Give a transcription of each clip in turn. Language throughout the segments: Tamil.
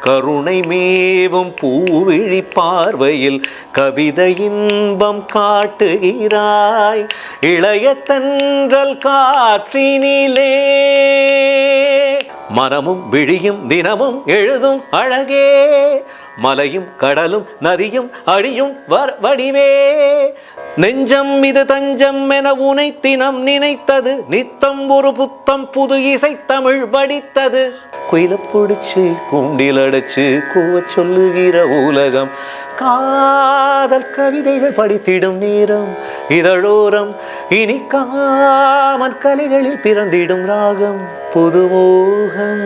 கருணை மேவும் பூவிழி பார்வையில் கவிதை இன்பம் காட்டுகிறாய். இளைய தன்றல் காற்றினிலே மனமும் விழியும் தினமும் எழுதும் அழகே. மலையும் கடலும் நதியும் அழியும் வடிவே. நெஞ்சம் இது தஞ்சம் என உனைத்தினம் நினைத்தது நித்தம் ஒரு புத்தம் புது இசை தமிழ் படித்தது குயில பிடிச்சு கூண்டில் அடைச்சு கூவ சொல்லுகிற உலகம். காதல் கவிதைகள் படித்திடும் நேரம் இதழோரம் இனி காமன் கலைகளில் பிறந்திடும் ராகம் புதுமோகம்.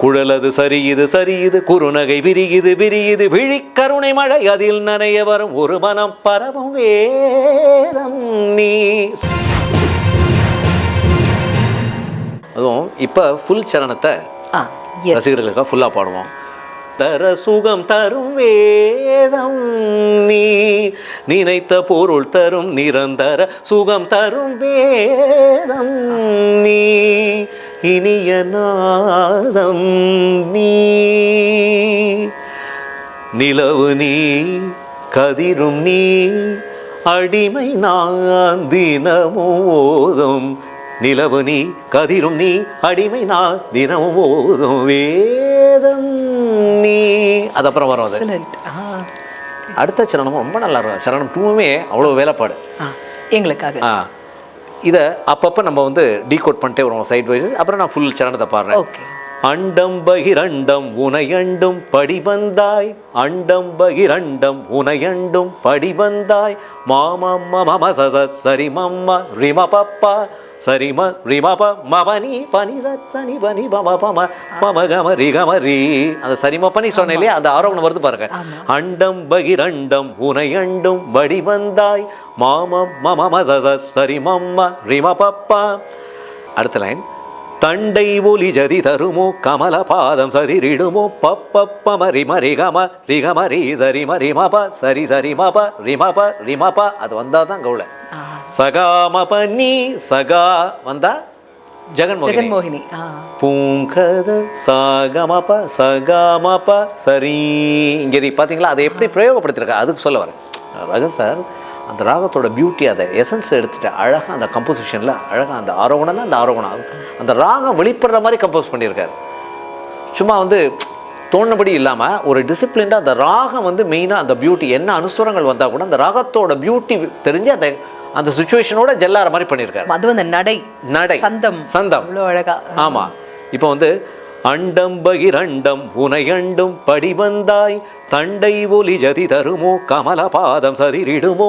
குழலது சரியுது சரியுது குறுநகை விரியுது விரியுது விழிக்கருணை மழை அதில் நனைய வரும் ஒரு மனம் பரவும் வேதம் நீ. அதுவும் இப்போ ஃபுல் சரணத்தை ரசிகர்களுக்காக ஃபுல்லாக பாடுவோம். தர சுகம் தரும் வேதம் நீ. நினைத்த பொருள் தரும் நிரந்தர சுகம் தரும் வேதம் நீ. இனிய நாதம் நீ. நிலவு நீ கதிரும் நீ அடிமை நான் தினமும் ஓதும் நிலவு நீ கதிரும் நீ அடிமை நான் தினமும் ஓதும் வேதம் நீ. அது அப்புறம் வரும் அது. அடுத்த சரணமும் ரொம்ப நல்லா இருக்கும். சரணம் டூவுமே அவ்வளோ வேலைப்பாடு. எங்களுக்காக. ஆ. இதை அப்பப்போ நம்ம வந்து டீகோட் பண்ணிட்டே வருவோம் சைட் வைஸ் அப்புறம் நான் ஃபுல் சரணத்தை பாடுறேன். ஓகே அண்டம் பகிரண்டம் உனையண்டும் படிவந்தாய் அண்டம் பகிரண்டம் உனையண்டும் படிவந்தாய் மாமா மம சரி மம்ம ரிம பப்பா. சரிம ரிம ப மபனி பனி சனி பனி பம பம பம கம ரி கம ரி. அந்த சரிம பனி சொன்னேன் இல்லையா? அந்த ஆரோகணம் வருது பாருங்க. அண்டம் பகிரண்டம் உனையண்டும் வடிவந்தாய் மாமம் மம ம சச சரி மம்ம ரிம பப்பா அடுத்த லைன். தண்டை ஒலி ஜதி தருமோ கமல பாதம் சதிரிடுமோ பப்பப்பம ரிம ரிகம ரிகம ரி சரி ம ரிமப சரி சரி மப ரிமப ரிமப அது வந்தா தான் கவுள சகா மப நீ சகா வந்தா ஜெகன்மோகினி. பூங்கத சகமப சகமப சரி. இங்க இது பாத்தீங்களா அதை எப்படி பிரயோகப்படுத்திருக்கா? அதுக்கு சொல்ல வரேன். ரஜன் சார் அந்த ராகத்தோட பியூட்டி அதை எசன்ஸ் எடுத்துட்டு அழகாக அந்த கம்போசிஷனில் அழகாக அந்த ஆரோகணம்னா அந்த ஆரோகணம் அந்த ராகம் வெளிப்படுற மாதிரி கம்போஸ் பண்ணியிருக்காரு. சும்மா வந்து தோணுபடி இல்லாமல் ஒரு டிசிப்ளின்டாக அந்த ராகம் வந்து மெயினாக அந்த பியூட்டி என்ன அனுஸ்வரங்கள் வந்தால் கூட அந்த ராகத்தோட பியூட்டி தெரிஞ்சு அந்த அந்த சுச்சுவேஷனோட ஜெல்லார மாதிரி பண்ணியிருக்காரு. அதுவும் அந்த நடை நடை. சந்தம். சந்தம். அவ்வளோ அழகா. ஆமா. இப்போ வந்து அண்டம் பகிரண்டம் உனையண்டும் படிவந்தாய் தண்டை ஒலி ஜதி தருமோ கமல பாதம் சதிரிடுமோ.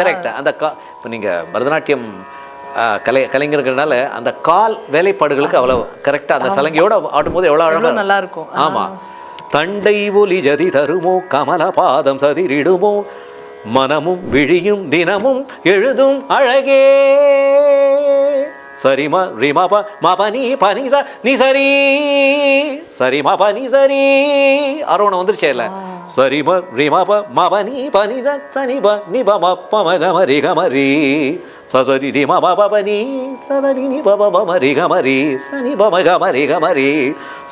கரெக்ட் அந்த இப்போ நீங்க பரதநாட்டியம் கலை கலைஞர்கள்னால அந்த கால் வேலைப்பாடுகளுக்கு அவ்வளவு கரெக்டா அந்த சலங்கையோட ஆடும்போது எவ்வளவு எவ்வளவு அழகா நல்லா இருக்கும். ஆமா. தண்டை ஒலி ஜதி தருமோ கமல பாதம் சதிரிடுமோ? மனமும் விழியும் தினமும் எழுதும் அழகே. சரிம ரிமப மபனி பனி ச நீ சரி சரிம பனி சரி அரோணம் வந்துருச்சே இல்ல சரிம ரிமப மபனி பனி ச சனி ப நி ப ம ப ம க ம ரி க ம ரி சசரி ரி ம ப ப ப நீ சதரி நி ப ப ப ம ரி க ம ரி சனி ப ம க ம ரி க ம ரி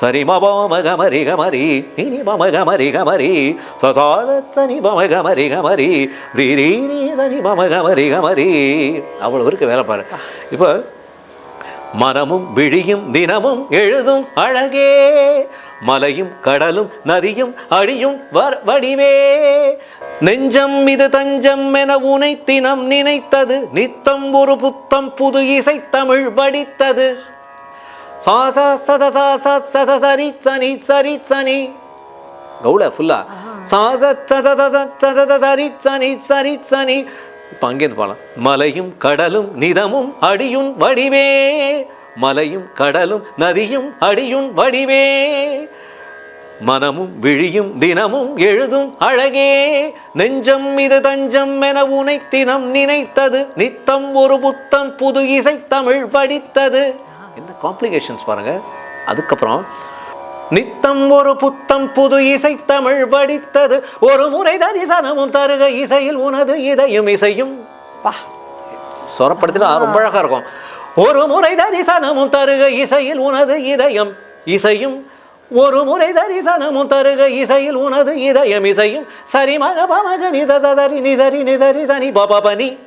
சரி ம ப ம க ம ரி க ம ரி நி நி ப ம க ம ரி க ம ரி ச சா த சனி ப ம க ம ரி க ம ரி ரி ரி ரி சனி ப ம க ம ரி க ம ரி அவ்வளவு இருக்கு வேலை பாரு இப்போ மனமும் விழியும் தினமும் எழுதும் அழகே மலையும் கடலும் நதியும் அழியும் வடிவே நெஞ்சம் இது தஞ்சம் என உனை தினம் நினைத்தது நித்தம் ஒரு புத்தம் புது இசை தமிழ் படித்தது சாசா சத சாசா சத சரி சனி சரி சனி கவுள ஃபுல்லா சாச சத சத சத சரி சனி சரி சனி இப்போ அங்கேருந்து போகலாம் மலையும் கடலும் நிதமும் அடியும் வடிவே. மலையும் கடலும் நதியும் அடியும் வடிவே. மனமும் விழியும் தினமும் எழுதும் அழகே. நெஞ்சம் இது தஞ்சம் என உனை தினம் நினைத்தது. நித்தம் ஒரு புத்தம் புது இசை தமிழ் படித்தது. என்ன காம்ப்ளிகேஷன்ஸ் பாருங்க. அதுக்கப்புறம் நித்தம் ஒரு புத்தம் புது இசை தமிழ் படித்தது. ஒரு முறை தரிசனமும் தருக இசையில் உனது இதயம் இசையும். சொரப்படுத்தினா ரொம்ப அழகா இருக்கும். ஒரு முறை தரிசனமும் தருக இசையில் உனது இதயம் இசையும். ஒரு முறை தரிசனமும் தருக இசையில் உனது இதயம் இசையும். சரி மக பமக நித சரி நிசரி நிசரி சனி பபபனி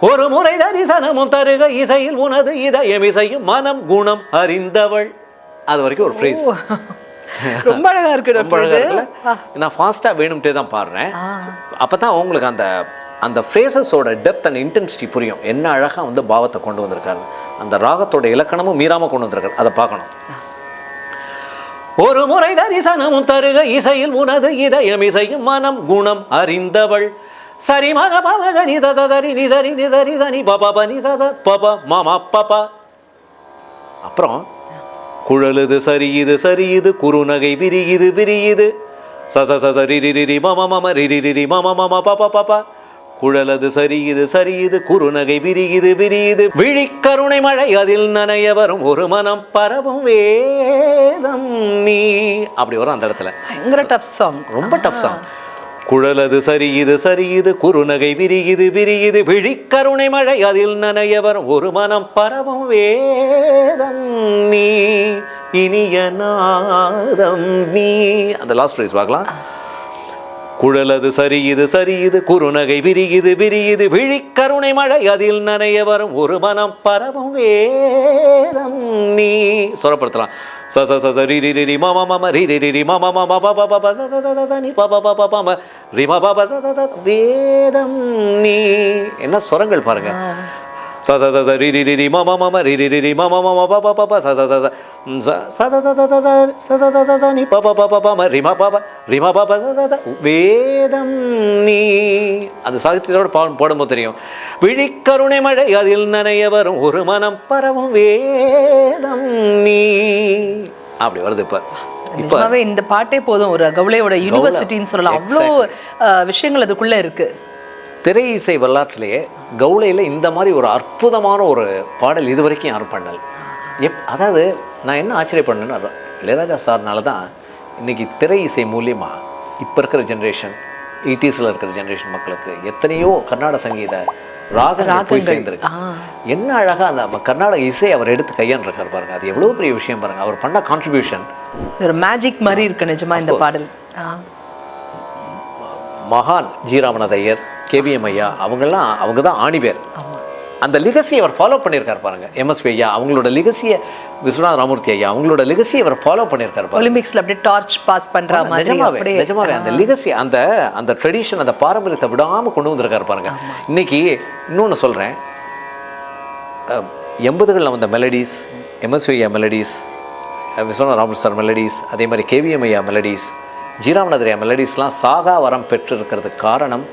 ஒரு முறை தரிசனமும் தருக இசையில் உனது இதயம் இசையும். மனம் குணம் அறிந்தவள். அது வரைக்கும் ஒரு ஃப்ரேஸ் ரொம்ப அழகா இருக்கு ரொம்ப டாக்டர் அழகா இது இருக்குல்ல? நான் ஃபாஸ்ட்டாக வேணும்ட்டே தான் பாடுறேன். அப்போ தான் உங்களுக்கு அந்த அந்த ஃப்ரேசஸோட டெப்த் அண்ட் இன்டென்சிட்டி புரியும். என்ன அழகாக வந்து பாவத்தை கொண்டு வந்திருக்காரு. அந்த ராகத்தோட இலக்கணமும் மீறாமல் கொண்டு வந்திருக்காரு. அதை பார்க்கணும். ஒரு முறை தரிசனமும் தருக இசையில் உனது இதயம் இசையும் மனம் குணம் அறிந்தவள். சரி மக பமக நித சரி நிசரி நிசரி சனி பப பனி சச பப மம பப அப்புறம் குழலுது சரியுது சரியுது குறுநகை விரியுது விரியுது. சச சச ரிரிரி மம மம ரிரிரி மம மம பாப்பா பாப்பா குழலது சரியுது சரியுது குறுநகை விரியுது விரியுது. விழிக்கருணை மழை அதில் நனைய வரும் ஒரு மனம் பரவும் வேதம் நீ. அப்படி வரும் அந்த இடத்துல. பயங்கர டஃப் சாங் ரொம்ப டஃப் சாங் குழலது சரி இது சரி இது குறுநகை விரியுது விரியுது விழிக்கருணை மழை அதில் நனைய வரும் ஒரு மனம் பரவும் வேதம் நீ இனிய நாதம் நீ. அந்த லாஸ்ட் ஃப்ரேஸ் பார்க்கலாம். குழலது சரி இது சரி இது குறுநகை விரியுது விரியுது விழிக்கருணை மழை அதில் நனைய வரும் ஒரு மனம் பரவும் வேதம் நீ. சொரப்படுத்தலாம் ச ச ச ச ரி ரி ரி ரி மா மா ரி ரி ரி ரி மா மா மா பா பா பா பா ச ச ச ச நீ பா பா பா பா பா ரி மா பா பா ச ச ச வேதம் நீ என்ன சொரங்கள் பாருங்க ச ச ச ரி ரி ரி ரி மம மம ரி ரி ரி ரி மம மம ப ப ப ப ச ச ச ச ம், ச ச ச ச ச ச ச ச ச ச ச ச நி ப ப ப ப ப ம ரி ம ப ப ரி ம ப ப ச ச ச வேதம் நீ அது சாகித்யத்தோட பாடம் போடும்போது தெரியும் விழிக்கருணை மழை அதில் நனைய வரும் ஒரு மனம் பரவும் வேதம் நீ அப்படி வருது இப்ப நிஜமாவே இந்த பாட்டே போதும் ஒரு கவுளையோட யூனிவர்சிட்டின்னு சொல்லலாம் அவ்வளோ விஷயங்கள் அதுக்குள்ள இருக்கு திரை இசை வரலாற்றிலேயே கவுளையில் இந்த மாதிரி ஒரு அற்புதமான ஒரு பாடல் இது வரைக்கும் யாரும் பண்ணல. எப் அதாவது நான் என்ன ஆச்சரியப்படணுன்னா இளையராஜா சார்னால தான் இன்னைக்கு திரை இசை மூலியமா இப்போ இருக்கிற ஜென்ரேஷன் எயிட்டிஸில் இருக்கிற ஜென்ரேஷன் மக்களுக்கு எத்தனையோ கர்நாடக சங்கீத ராகங்கள் போய். சேர்ந்துருக்கு. என்ன அழகா அந்த கர்நாடக இசை அவர் எடுத்து கையாண்டிருக்காரு பாருங்க. அது எவ்வளோ பெரிய விஷயம் பாருங்க. அவர் பண்ண கான்ட்ரிபியூஷன் ஒரு மேஜிக் மாதிரி இருக்கு நிஜமா இந்த பாடல். மகான் ஜி ராமநாத ஐயர் கேவிஎம் ஐயா அவங்கெல்லாம் அவங்க தான் ஆணிவேர் அந்த லிகசியை அவர் ஃபாலோ பண்ணியிருக்காரு பாருங்க. எம்எஸ்பி ஐயா அவங்களோட லிகசியை விஸ்வநாத ராமூர்த்தி ஐயா அவங்களோட லிகசியை அவர் ஃபாலோ பண்ணியிருக்காரு பாருங்க. ஒலிம்பிக்ஸ்ல அப்படியே டார்ச் பாஸ் பண்ற மாதிரி நிஜமாவே அந்த லிகசி அந்த அந்த ட்ரெடிஷன் அந்த பாரம்பரியத்தை விடாம கொண்டு வந்திருக்காரு பாருங்க. இன்னைக்கு இன்னொன்னு சொல்றேன். அஹ், எண்பதுகளில் வந்த மெலடிஸ் எம்எஸ்வி ஐயா melodies Viswanathan Ramamoorthy sir melodies அதே மாதிரி கேவிஎம் ஐயா மெலடிஸ் ஜீராமநாதர் ஐயா மெலடிஸ்லாம் சாகா வரம் பெற்று இருக்கிறதுக்கு காரணம்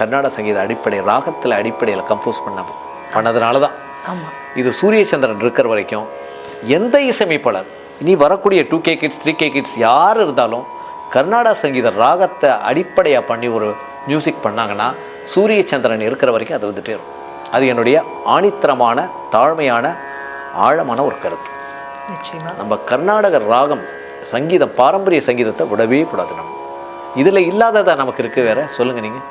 கர்நாடக சங்கீத அடிப்படை ராகத்தில் அடிப்படையில் கம்போஸ் பண்ண பண்ணதுனால தான் ஆமா. இது சூரியச்சந்திரன் இருக்கிற வரைக்கும் எந்த இசையமைப்பாளர் இனி வரக்கூடிய two K kids three K kids யார் இருந்தாலும் கர்நாடக சங்கீத ராகத்தை அடிப்படையாக பண்ணி ஒரு மியூசிக் பண்ணாங்கன்னா சூரியச்சந்திரன் இருக்கிற வரைக்கும் அது வந்துட்டே இருக்கும். அது என்னுடைய ஆணித்தரமான தாழ்மையான ஆழமான ஒரு கருத்து. நம்ம கர்நாடக ராகம் சங்கீதம் பாரம்பரிய சங்கீதத்தை விடவே கூடாது நம்ம. இதில் இல்லாததா நமக்கு இருக்கு வேற? சொல்லுங்க நீங்கள்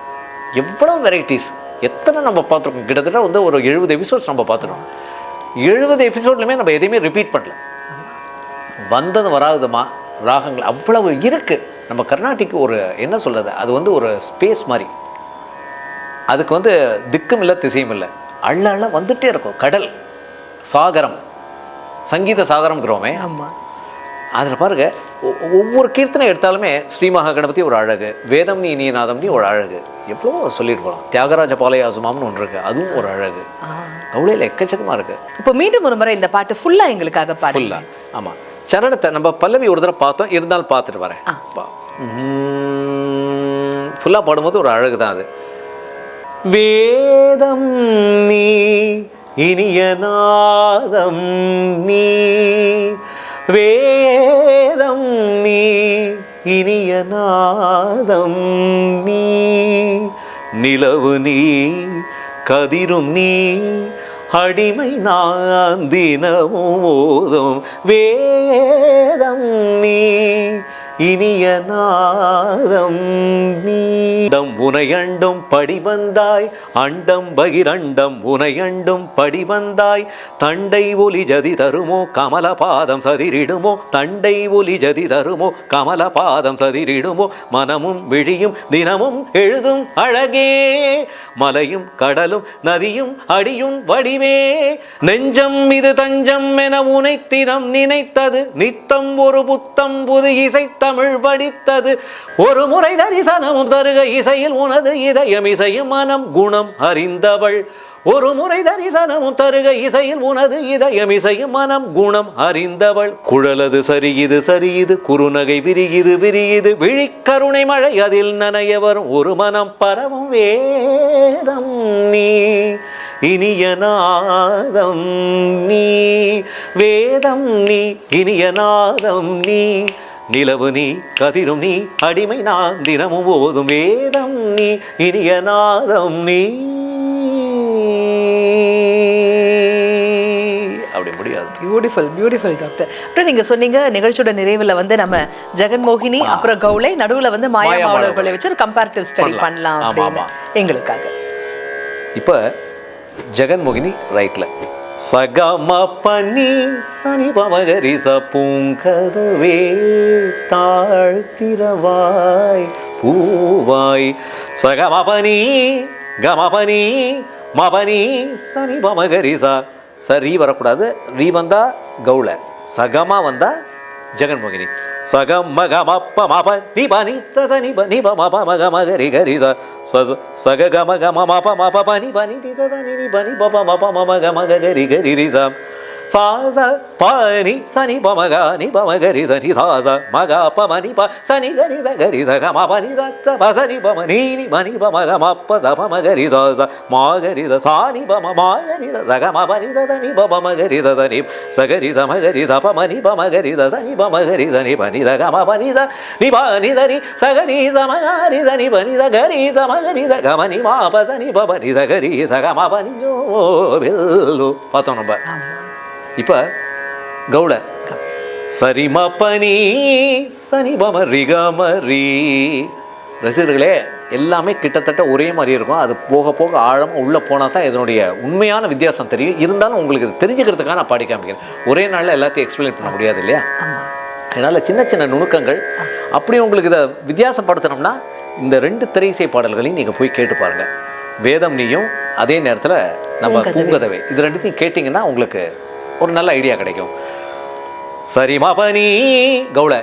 எவ்வளோ வெரைட்டிஸ் எத்தனை நம்ம பார்த்துருக்கோம்? கிட்டத்தட்ட வந்து ஒரு எழுபது எபிசோட்ஸ் நம்ம பார்த்துருக்கோம். எழுபது எபிசோட்லையுமே நம்ம எதையுமே ரிப்பீட் பண்ணல. வந்தது வராதுமா? ராகங்கள் அவ்வளவு இருக்குது நம்ம கர்நாடிக்கு ஒரு என்ன சொல்கிறது அது வந்து ஒரு ஸ்பேஸ் மாதிரி. அதுக்கு வந்து திக்கும் இல்லை திசையும் இல்லை. அள்ள அள்ள வந்துகிட்டே இருக்கும். கடல் சாகரம். சங்கீத சாகரம்ங்கிறோமே. ஆமாம் அதில் பாருங்க ஒ- ஒவ்வொரு கீர்த்தனை எடுத்தாலுமே ஸ்ரீ மகா கணபதி ஒரு அழகு வேதம் நீ நீநாதம் நீ ஒரு அழகு. எவ்வளவோ சொல்லிட்டு போகலாம் தியாகராஜ பாலயாசுமாம்னு ஒன்று இருக்கு அதுவும் ஒரு அழகு. கவுளையில் எக்கச்சக்கமாக இருக்கு. இப்போ மீண்டும் ஒரு முறை இந்த பாட்டு ஃபுல்லா எங்களுக்காக பாடுங்க. ஃபுல்லாக ஆமாம் சரணத்தை நம்ம பல்லவி ஒரு தடவை பார்த்தோம் இருந்தாலும் பார்த்துட்டு வரேன். ஃபுல்லாக பாடும்போது ஒரு அழகு தான் அது. வேதம் நீ இனிய நாதம் நீ நாதம் நீ இனிய நாதம் நீ. நிலவு நீ கதிரும் நீ அடிமை நான் தினமும் ஓதும் வேதம் நீ. இனிய நாதம் நீடம் உனையண்டும் படி வந்தாய் அண்டம் பகிரண்டம் உனையண்டும் படி வந்தாய். தண்டை ஒலி ஜதி தருமோ கமலபாதம் சதிரிடுமோ. தண்டை ஒலி ஜதி தருமோ கமலபாதம் சதிரிடுமோ. மனமும் விழியும் தினமும் எழுதும் அழகே. மலையும் கடலும் நதியும் அடியும் வடிவே. நெஞ்சம் இது தஞ்சம் என உனைத்தினம் நினைத்தது. நித்தம் ஒரு புத்தம் புது இசைத்த தமிழ் படித்தது. ஒரு முறை தரிசனமும் தருக இசையில் உனது இதயம் இசையும் மனம் குணம் அறிந்தவள். ஒரு முறை தரிசனமும் தருக இசையில் உனது இதயம் இசையும் மனம் குணம் அறிந்தவள். குழலது சரியுது சரியுது குறுநகை விரியுது விரியுது. விழிக்கருணை மழை அதில் நனைய வரும் ஒரு மனம் பரவும் வேதம் நீ. இனியநாதம் நீ. வேதம் நீ இனியநாதம் நீ. நிலவு நீ கதிரும் நீ அடிமை நான் தினமும் ஓதும் வேதம் நீ இனிய நாதம் நீ. அப்படி முடியாது. பியூட்டிஃபுல் பியூட்டிஃபுல் டாக்டர் அப்புறம் நீங்க சொன்னீங்க நிகழ்ச்சியோட நிறைவுல வந்து நம்ம ஜெகன்மோகினி அப்புறம் கௌளை நடுவுல வந்து மாயா மாவளர்களை வச்சு ஒரு கம்பேரிட்டிவ் ஸ்டடி பண்ணலாம். எங்களுக்காக. இப்போ ஜெகன்மோகினி ரைட்ல சகம பனி சனி பமகரி பூங்கதவே தாழ்த்திரவாய் பூவாய். சகமபனி கமபனி மபனி சனி பமகரி ச வரக்கூடாது. ரீ வந்தா கௌள. சகமா வந்தா ஜெகன்மோகினி சகம் மக மப்ப மப நி ப நி த ச நி ப நி ப மப மக மக ரி க ரி ச ச ச சக க ம க ம ம ப ம ப ப நி ப நி தி ச ச நி நி ப நி ப ப ம ப ம ம க ம க க ரி க ரி ரி ச சா ச ப நி ச நி ப ம க நி ப ம க ரி ச நி சா ச ம க ப ம நி ப ச நி க ரி ச க ரி ச க ம ப நி ச ச ப ச நி ப ம நி நி ப நி ப ம க ம ப ச ப ம க ரி ச ச ம க ரி ச சா நி ப ம ம க ரி ச ச க ம ப நி ச ச நி ப ப ம க ரி ச ச நி ச க ரி ச ம க ரி ச ப ம நி ப ம க ரி ச ச நி ப ம க ரி ச நி ப நி ச க ம ப நி ச நி ப நி ச நி ச க ரி ச ம க ரி ச நி ப நி ச க ரி ச ம க ரி ச க ம இப்போ கௌட சரிம பனி சனி பம ரிகமரி ரசிகர்களே எல்லாமே கிட்டத்தட்ட ஒரே மாதிரி இருக்கும். அது போக போக ஆழமாக உள்ளே போனால் தான் இதனுடைய உண்மையான வித்தியாசம் தெரியும். இருந்தாலும் உங்களுக்கு இது தெரிஞ்சுக்கிறதுக்காக நான் பாடி காமிக்கிறேன். ஒரே நாளில் எல்லாத்தையும் எக்ஸ்பிளைன் பண்ண முடியாது இல்லையா? அதனால் சின்ன சின்ன நுணுக்கங்கள். அப்படி உங்களுக்கு இதை வித்தியாசப்படுத்தணும்னா இந்த ரெண்டு திரைசை பாடல்களையும் நீங்கள் போய் கேட்டு பாருங்கள் வேதம் நீயும் அதே நேரத்தில் நம்ம. பூங்கதவை. இது ரெண்டுத்தையும் கேட்டிங்கன்னா உங்களுக்கு ஒரு நல்ல ஐடியா கிடைக்கும் சரி மபனி கௌள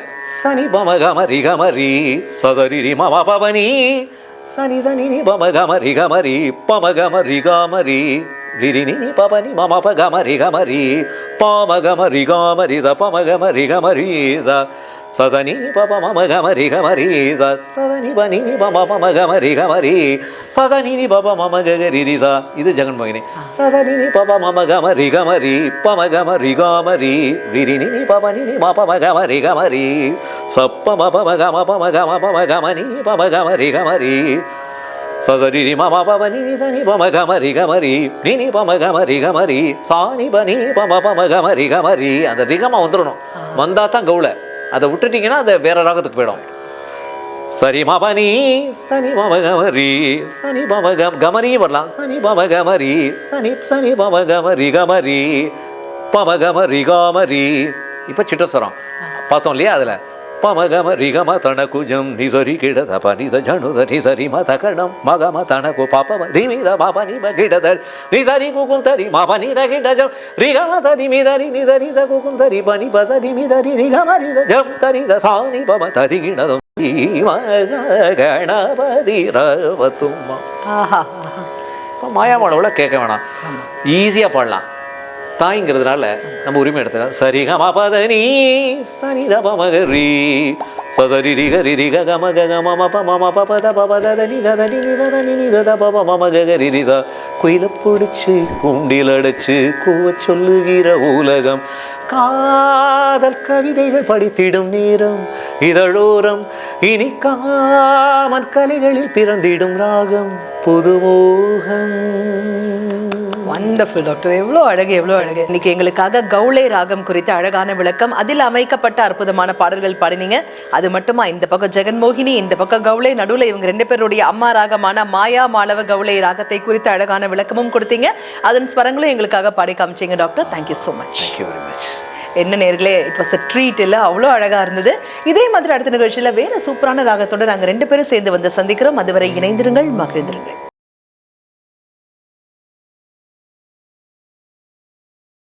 சனி பம கமரி கமரி சதரி ரி மம பவனி சனி சனி நி பம கமரி கமரி பம கமரி கமரி கம ரி நி நி பபனி மம ப கமரி கமரி கம ரி பம கம ரி ச பம கமரி கமரி ச பனி பம பம கம ரி கம ரி சதனி நி பப மம கக ரி ரி ச இது ஜெகன்மோகினி சதனி நி பப மம கம ரி கம ரி பம கம ரி கம ரி ரி ரி நி நி பப நி நி ம பம கம ரி கம ரி சப்ப ம பம கம பம கம பம கம நி நி பம கம ரி கம ரி சசரி மம பவ நி நி ச நி பம கம ரி கம ரி நி நி பம கம ரி கம ரி சா நி ப நி பம பம கம ரி கம ரி அந்த ரிகமா வந்துடணும் வந்தா தான் கவுள அதை விட்டுட்டீங்கன்னா அது வேற ராகத்துக்கு போயிடும். சரி மபனி சனி மம கமரி சனி மம கம் கமரி வரலாம். சனி மம கமரி சனி சனி மம கமரி கமரி பம கமரி. காமரி இப்போ சிட்டஸ்வரம் பார்த்தோம் இல்லையா அதில்? பம கம ரி கம தன குஜம் நிசரி கிடத ப நிச ஜனுத நிசரி ம தகடம் மக ம தன கு பாப ம தி மித பாப நி ம கிடத நிசரி குகும் தரி ம ப நி த கிடஜம் ரி கம த தி மி தரி நிசரி ச குகும் தரி ப நி ப ச தி மி தரி ச ஜம் தரி த சா நி ப ம தரி கிடதம் கணபதி இப்போ மாயாமாடோட கேட்க வேணாம் ஈஸியாக பாடலாம் தாய்ங்கிறதுனால நம்ம உரிமை எடுத்துக்கலாம். சரி கம பதனி சனி த பமகரி சதரி ரி ரி க கம க கம ம ப ம ப ப த ப ப த த நி த த நி நி த த நி நி த த ப ப ம ம க க ரி ரி ச குயில பிடிச்சு கூண்டில் அடைச்சு கூவ சொல்லுகிற உலகம் காதல் கவிதைகள் படித்திடும் நேரம் இதழோரம் இனி காமன் கலைகளில் பிறந்திடும் ராகம் புதுமோகம். வண்டர்ஃபுல் டாக்டர் எவ்வளோ அழகு எவ்வளோ அழகு. இன்னைக்கு எங்களுக்காக கௌளை ராகம் குறித்த அழகான விளக்கம் அதில் அமைக்கப்பட்ட அற்புதமான பாடல்கள் பாடினீங்க. அது மட்டுமா? இந்த பக்கம் ஜெகன்மோகினி இந்த பக்கம் கௌளை நடுவில் இவங்க ரெண்டு பேருடைய அம்மா ராகமான மாயா மாளவ கௌளை ராகத்தை குறித்த அழகான விளக்கமும் கொடுத்தீங்க. அதன் ஸ்வரங்களும் எங்களுக்காக பாடி காமிச்சீங்க doctor thank you so much thank you very much என்ன நேர்களே இட் வாஸ் அ ட்ரீட் இல்லை? அவ்வளோ அழகாக இருந்தது. இதே மாதிரி அடுத்த நிகழ்ச்சியில் வேறு சூப்பரான ராகத்தோட நாங்கள் ரெண்டு பேரும் சேர்ந்து வந்து சந்திக்கிறோம். அதுவரை இணைந்திருங்கள் மகிழ்ந்திருங்கள்.